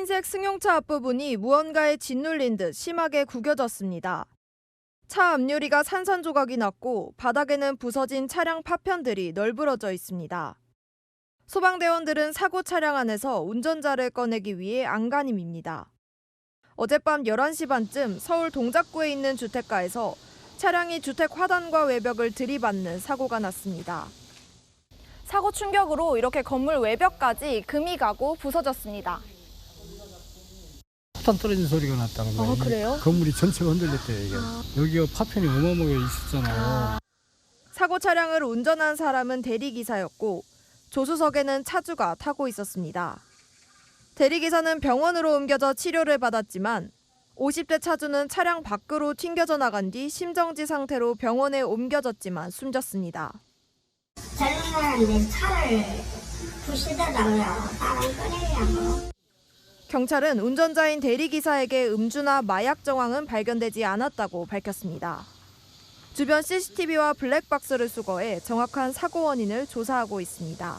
흰색 승용차 앞부분이 무언가에 짓눌린 듯 심하게 구겨졌습니다. 차 앞유리가 산산 조각이 났고 바닥에는 부서진 차량 파편들이 널브러져 있습니다. 소방대원들은 사고 차량 안에서 운전자를 꺼내기 위해 안간힘입니다. 어젯밤 11시 반쯤 서울 동작구에 있는 주택가에서 차량이 주택 화단과 외벽을 들이받는 사고가 났습니다. 사고 충격으로 이렇게 건물 외벽까지 금이 가고 부서졌습니다. 폭탄 떨어진 소리가 났다는 거예요. 아, 그래요? 건물이 전체가 흔들렸대요, 이게. 여기가 파편이 어마어마하게 있었잖아요. 사고 차량을 운전한 사람은 대리기사였고 조수석에는 차주가 타고 있었습니다. 대리기사는 병원으로 옮겨져 치료를 받았지만 50대 차주는 차량 밖으로 튕겨져 나간 뒤 심정지 상태로 병원에 옮겨졌지만 숨졌습니다. 젊은 사람들 차를 부시더라고요. 사람 꺼내려고. 경찰은 운전자인 대리기사에게 음주나 마약 정황은 발견되지 않았다고 밝혔습니다. 주변 CCTV와 블랙박스를 수거해 정확한 사고 원인을 조사하고 있습니다.